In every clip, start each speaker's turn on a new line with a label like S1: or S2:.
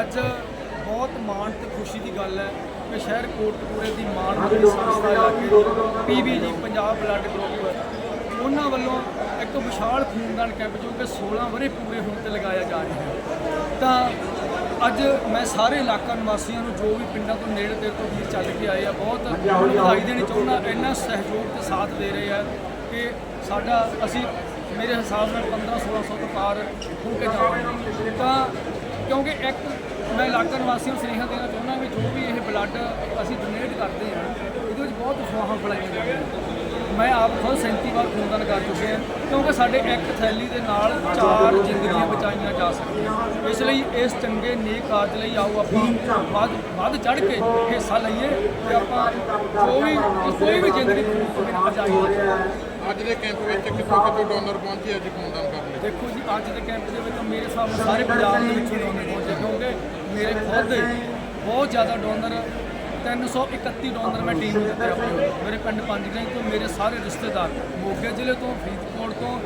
S1: ਅੱਜ ਬਹੁਤ ਮਾਣ ਤੇ ਖੁਸ਼ੀ ਦੀ ਗੱਲ ਹੈ ਕਿ ਸ਼ਹਿਰ ਕੋਟਕਪੂਰੇ ਦੀ ਮਾਣਮੱਤੀ ਸੰਸਥਾ ਇਲਾਕੇ ਦੀ ਪੀਬੀਜੀ ਪੰਜਾਬ ਬਲੱਡ ਗਰੁੱਪ, ਉਹਨਾਂ ਵੱਲੋਂ ਇੱਕ ਵਿਸ਼ਾਲ ਖੂਨਦਾਨ ਕੈਂਪ ਜੋ ਕਿ 16 ਵਰੇ ਪੂਰੇ ਹੋਣ ਤੇ ਲਗਾਇਆ ਜਾ ਰਿਹਾ ਹੈ। ਤਾਂ ਅੱਜ ਮੈਂ ਸਾਰੇ ਇਲਾਕਾ ਨਿਵਾਸੀਆਂ ਨੂੰ ਜੋ ਵੀ ਪਿੰਡਾਂ ਤੋਂ ਨੇੜੇ ਤੇੜੇ ਤੋਂ ਵੀਰ ਚੱਲ ਕੇ ਆਏ ਆ, ਬਹੁਤ ਵਧਾਈ ਦੇਣੀ ਚਾਹੁੰਦਾ, ਇੰਨਾ ਸਹਿਯੋਗ ਤੇ ਸਾਥ ਦੇ ਰਹੇ ਆ ਕਿ ਸਾਡਾ ਅਸੀਂ ਮੇਰੇ ਹਿਸਾਬ ਨਾਲ 15 1600 ਤੋਂ ਪਾਰ ਹੋ ਕੇ ਜਾਵਾਂਗੇ। ਤਾਂ ਕਿਉਂਕਿ ਇੱਕ ਮੈਂ ਇਲਾਕਾ ਨਿਵਾਸੀਆਂ ਨੂੰ ਸੁਨੇਹਾ ਦੇਣਾ ਚਾਹੁੰਦਾ ਵੀ ਜੋ ਵੀ ਇਹ ਬਲੱਡ ਅਸੀਂ ਡੋਨੇਟ ਕਰਦੇ ਹਾਂ, ਇਹਦੇ ਵਿੱਚ ਬਹੁਤ ਅਫਵਾਹਾਂ ਫੈਲਾਈਆਂ ਜਾਂਦੀਆਂ ਮੈਂ ਆਪ ਖੁਦ 37 ਵਾਰ ਖੂਨਦਾਨ ਕਰ ਚੁੱਕੇ ਹਾਂ ਕਿਉਂਕਿ ਸਾਡੇ ਇੱਕ ਥੈਲੀ ਦੇ ਨਾਲ ਚਾਰ ਜ਼ਿੰਦਗੀਆਂ ਬਚਾਈਆਂ ਜਾ ਸਕਦੀਆਂ ਇਸ ਲਈ ਇਸ ਚੰਗੇ ਨੇਕ ਕਾਰਜ ਲਈ ਆਓ ਆਪਾਂ ਵੱਧ ਵੱਧ ਚੜ ਕੇ ਹਿੱਸਾ ਲਈਏ ਤੇ ਆਪਾਂ ਜੋ ਵੀ ਕੋਈ ਵੀ ਜ਼ਿੰਦਗੀ ਬਚਾਈਏ
S2: ਅੱਜ ਦੇ ਕੈਂਪ ਵਿੱਚ ਕਿੱਥੋਂ ਕਿੱਥੋਂ ਡੋਨਰ ਪਹੁੰਚੇ ਅੱਜ ਖੂਨਦਾਨ ਕਰਨ ਲਈ?
S1: ਦੇਖੋ ਜੀ ਅੱਜ ਦੇ ਕੈਂਪ ਦੇ ਵਿੱਚ ਮੇਰੇ ਨਾਲ ਸਾਰੇ ਪੰਜਾਬ ਦੇ ਵਿੱਚੋਂ ਡੋਨਰ ਪਹੁੰਚੇ ਕਿਉਂਕਿ ਮੇਰੇ ਖੁਦ ਬਹੁਤ ਜ਼ਿਆਦਾ ਡੋਨਰ 331 ਡੋਨਰ ਮੈਂ ਟੀਮ ਨੂੰ ਦਿੱਤੇ ਆਪਣੇ ਮੇਰੇ ਪਿੰਡ ਪੰਜਗਰਾਈ ਤੋਂ ਮੇਰੇ ਸਾਰੇ ਰਿਸ਼ਤੇਦਾਰ ਮੋਗੇ ਜ਼ਿਲ੍ਹੇ ਤੋਂ ਫਰੀਦਕੋਟ ਤੋਂ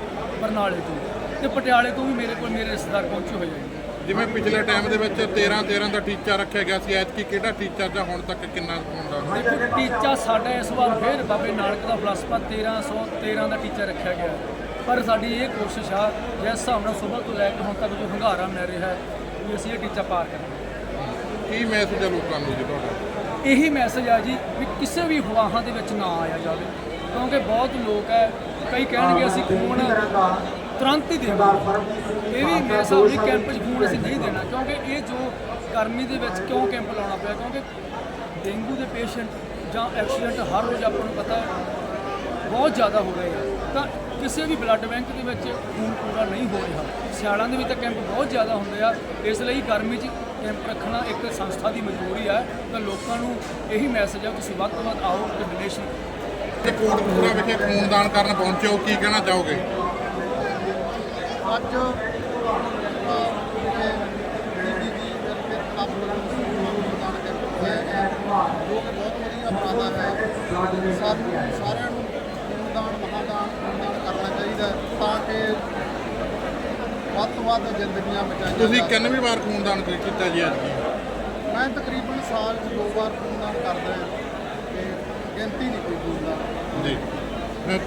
S1: ਬਰਨਾਲੇ ਤੋਂ ਤੇ ਪਟਿਆਲੇ ਤੋਂ ਵੀ ਮੇਰੇ ਕੋਲ ਮੇਰੇ ਰਿਸ਼ਤੇਦਾਰ ਪਹੁੰਚੇ ਹੋਏ ਆ।
S2: ਜਿਵੇਂ ਪਿਛਲੇ ਟਾਈਮ ਦੇ ਵਿੱਚ 13 13 ਦਾ ਟੀਚਾ ਰੱਖਿਆ ਗਿਆ ਸੀ ਐਤਕੀ ਕਿਹੜਾ ਟੀਚਾ ਜਾਂ ਹੁਣ ਤੱਕ ਕਿੰਨਾ ਖੂਨਦਾਨ
S1: ਦੇਖੋ ਟੀਚਾ ਸਾਡਾ ਇਸ ਵਾਰ ਫੇਰ ਬਾਬੇ ਨਾਨਕ ਦਾ ਫਲਸਫਾ 1313 ਦਾ ਟੀਚਾ ਰੱਖਿਆ ਗਿਆ। ਪਰ ਸਾਡੀ ਇਹ ਕੋਸ਼ਿਸ਼ ਆ ਜਿਸ ਹਿਸਾਬ ਨਾਲ ਸਵੇਰ ਤੋਂ ਲੈ ਕੇ ਹੁਣ ਤੱਕ ਜੋ ਹੰਗਾਰਾ ਮਿਲ ਰਿਹਾ ਹੈ ਵੀ ਅਸੀਂ ਇਹ ਟੀਚਾ ਪਾਰ ਕਰਾਂਗੇ।
S2: ਕੀ ਮੈਸੇਜ ਹੈ ਲੋਕਾਂ ਨੂੰ ਜੀ ਤੁਹਾਡਾ?
S1: ਇਹੀ ਮੈਸੇਜ ਆ ਜੀ ਵੀ ਕਿਸੇ ਵੀ ਹਵਾਹਾਂ ਦੇ ਵਿੱਚ ਨਾ ਆਇਆ ਜਾਵੇ। ਕਿਉਂਕਿ ਬਹੁਤ ਲੋਕ ਹੈ, ਕਈ ਕਹਿਣਗੇ ਅਸੀਂ ਖੂਨ ਤੁਰੰਤ ਹੀ ਦੇਵਾਂਗੇ। ਇਹ ਵੀ ਮੈਂ ਸਾਹਿਬ ਵੀ ਕੈਂਪ 'ਚ ਖੂਨ ਅਸੀਂ ਨਹੀਂ ਦੇਣਾ, ਕਿਉਂਕਿ ਇਹ ਜੋ ਗਰਮੀ ਦੇ ਵਿੱਚ ਕਿਉਂ ਕੈਂਪ ਲਾਉਣਾ ਪਿਆ, ਕਿਉਂਕਿ ਡੇਂਗੂ ਦੇ ਪੇਸ਼ੈਂਟ ਜਾਂ ਐਕਸੀਡੈਂਟ ਹਰ ਰੋਜ਼ ਆਪਾਂ ਨੂੰ ਪਤਾ ਬਹੁਤ ਜ਼ਿਆਦਾ ਹੋ ਰਹੇ ਆ। ਤਾਂ ਕਿਸੇ ਵੀ ਬਲੱਡ ਬੈਂਕ ਦੇ ਵਿੱਚ ਖੂਨ ਪੂਰਾ ਨਹੀਂ ਹੋ ਰਿਹਾ। ਸਿਆਲਾਂ ਦੇ ਵਿੱਚ ਤਾਂ ਕੈਂਪ ਬਹੁਤ ਜ਼ਿਆਦਾ ਹੁੰਦੇ ਆ। ਇਸ ਲਈ ਗਰਮੀ 'ਚ ਕੈਂਪ ਰੱਖਣਾ ਇੱਕ ਸੰਸਥਾ ਦੀ ਮਜਬੂਰੀ ਹੈ ਤਾਂ ਲੋਕਾਂ ਨੂੰ ਇਹੀ ਮੈਸੇਜ ਹੈ ਤੁਸੀਂ ਵੱਧ ਤੋਂ ਵੱਧ ਆਓ ਤੇ ਡੋਨੇਸ਼ਨ
S2: ਤੇ ਕੋਟਕਪੂਰਾ ਵਿਖੇ ਖੂਨਦਾਨ ਕਰਨ ਪਹੁੰਚੇ ਹੋ ਕੀ ਕਹਿਣਾ ਚਾਹੋਗੇ?
S3: ਅੱਜ ਜੋ ਕਿ ਬਹੁਤ ਵਧੀਆ ਉਪਰਾਲਾ ਹੈ। ਸਾਰਿਆਂ ਨੂੰ ਕਰਨਾ ਚਾਹੀਦਾ ਤਾਂ ਕਿ ਵੱਧ ਤੋਂ ਵੱਧ ਜ਼ਿੰਦਗੀਆਂ ਬਚਾਈਆਂ
S2: ਤੁਸੀਂ
S3: ਜਾ
S2: ਕਿੰਨਵੀਂ ਵਾਰ ਖੂਨਦਾਨ ਕੀਤਾ ਜੀ ਅੱਜ।
S3: ਮੈਂ ਤਕਰੀਬਨ ਸਾਲ 'ਚ ਦੋ ਵਾਰ ਖੂਨਦਾਨ ਕਰਦਾ ਹਾਂ ਤੇ ਗਿਣਤੀ ਨਹੀਂ ਕੋਈ ਖੂਨਦਾਨ।
S2: ਜੀ।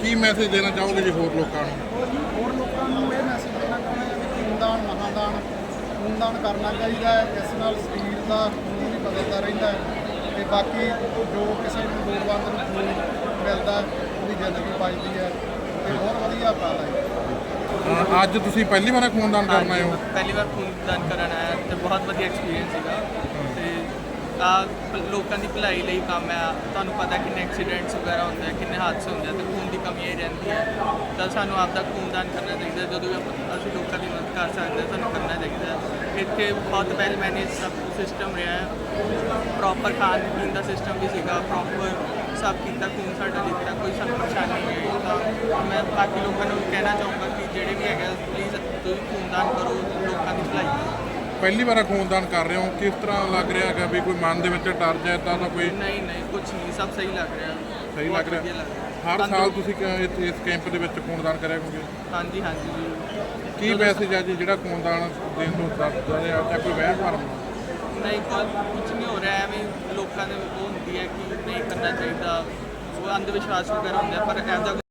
S2: ਕੀ ਮੈਸੇਜ ਦੇਣਾ ਚਾਹੋਗੇ ਜੀ ਹੋਰ ਲੋਕਾਂ ਨੂੰ?
S3: ਹੋਰ ਲੋਕਾਂ ਨੂੰ ਇਹ ਮੈਸੇਜ ਦੇਣਾ ਚਾਹੁੰਦਾ ਹਾਂ ਕਿ ਖੂਨਦਾਨ ਮਹਾਦਾਨ ਖੂਨਦਾਨ ਕਰਨਾ ਚਾਹੀਦਾ ਹੈ ਇਸ ਨਾਲ ਸਰੀਰ ਦਾ ਖੂਨ ਵੀ ਬਦਲਦਾ ਰਹਿੰਦਾ ਹੈ ਤੇ ਬਾਕੀ ਜੋ ਕਿਸੇ ਨੂੰ ਲੋੜਵੰਦ ਨੂੰ ਖੂਨ ਮਿਲਦਾ ਉਹਦੀ ਜ਼ਿੰਦਗੀ ਬਚਦੀ ਹੈ।
S2: ਅਹ ਅੱਜ ਤੁਸੀਂ ਪਹਿਲੀ ਵਾਰ ਖੂਨਦਾਨ ਕਰਨ ਆਏ ਹੋ?
S4: ਪਹਿਲੀ ਵਾਰ ਖੂਨਦਾਨ ਕਰਨ ਆਇਆ ਤੇ ਬਹੁਤ ਵਧੀਆ ਐਕਸਪੀਰੀਅੰਸ ਸੀਗਾ। ਤੇ ਆ ਲੋਕਾਂ ਦੀ ਭਲਾਈ ਲਈ ਕੰਮ ਹੈ ਤੁਹਾਨੂੰ ਪਤਾ ਕਿੰਨੇ ਐਕਸੀਡੈਂਟਸ ਵਗੈਰਾ ਹੁੰਦੇ ਆ ਕਿੰਨੇ ਹਾਦਸੇ ਹੁੰਦੇ ਆ ਤੇ ਖੂਨ ਦੀ ਕਮੀ ਹੀ ਰਹਿੰਦੀ ਹੈ। ਤਾਂ ਸਾਨੂੰ ਆਪਦਾ ਖੂਨਦਾਨ ਕਰਨਾ ਚਾਹੀਦਾ ਹੈ। ਜਦੋਂ ਵੀ ਆਪਾਂ- ਅਸੀਂ ਲੋਕਾਂ ਦੀ ਮਦਦ ਕਰ ਸਕਦੇ ਹਾਂ ਸਾਨੂੰ ਕਰਨਾ ਚਾਹੀਦਾ ਹੈ। ਇੱਥੇ ਬਹੁਤ ਵੈਲ ਮੈਨੇਜ ਸਭ ਸਿਸਟਮ ਰਿਹਾ ਹੈ। ਪ੍ਰੋਪਰ ਖਾਣ ਪੀਣ ਦਾ ਸਿਸਟਮ ਵੀ ਸੀਗਾ ਪ੍ਰੋਪਰ ਸਭ ਕੀਤਾ ਖੂਨ ਸਾਡਾ ਲਿੱਤਾ ਕੋਈ ਸਾਨੂੰ ਪਰੇਸ਼ਾਨੀ ਨਹੀਂ ਆਈ ਤਾਂ ਮੈਂ ਬਾਕੀ ਲੋਕਾਂ ਨੂੰ ਕਹਿਣਾ ਚਾਹੂੰਗਾ ਕਿ ਜਿਹੜੇ ਵੀ ਹੈਗੇ ਪਲੀਜ਼ ਤੁਸੀਂ ਖੂਨਦਾਨ ਕਰੋ ਲੋਕਾਂ ਦੀ ਭਲਾਈ ਕਰੋ।
S2: ਪਹਿਲੀ ਵਾਰ ਖੂਨਦਾਨ ਕਰ ਰਹੇ ਹੋ ਕਿਸ ਤਰ੍ਹਾਂ ਲੱਗ ਰਿਹਾ ਹੈਗਾ ਵੀ ਕੋਈ ਮਨ ਦੇ ਵਿੱਚ ਡਰ ਜਾਂ ਤਾਂ ਤਾਂ ਕੋਈ?
S4: ਨਹੀਂ ਨਹੀਂ ਕੁਝ ਨਹੀਂ ਸਭ ਸਹੀ ਲੱਗ ਰਿਹਾ।
S2: ਸਹੀ
S4: ਬਹੁਤ
S2: ਲੱਗ ਰਿਹਾ?
S4: ਵਧੀਆ ਰਿਹਾ।
S2: ਹਰ ਸਾਲ ਤੁਸੀਂ ਕ- ਇਸ- ਇਸ ਕੈਂਪ ਦੇ ਵਿੱਚ ਖੂਨਦਾਨ ਕਰਿਆ ਹੋਗੇ
S4: ਹਾਂਜੀ ਹਾਂਜੀ ਜੀ।
S2: ਕੀ ਮੈਸੇਜ ਹੈ ਜੀ ਜਿਹੜਾ ਖੂਨਦਾਨ ਦੇਣ ਨੂੰ ਦੱਸਦਾ ਹੈ ਜਾਂ ਕੋਈ ਵਹਿਮ ਭਰਮ?
S4: ਨਹੀਂ ਕੁਝ ਨਹੀਂ ਹੋ ਰਿਹਾ ਐਵੇਂ ਲੋਕਾਂ ਦੇ ਉਹ ਹੁੰਦੀ ਹੈ ਕਿ ਕਰਨਾ ਚਾਹੀਦਾ ਉਹ ਅੰਧ ਵਿਸ਼ਵਾਸ ਵਗੈਰਾ ਹੁੰਦੇ ਆ ਪਰ ਐਸਾ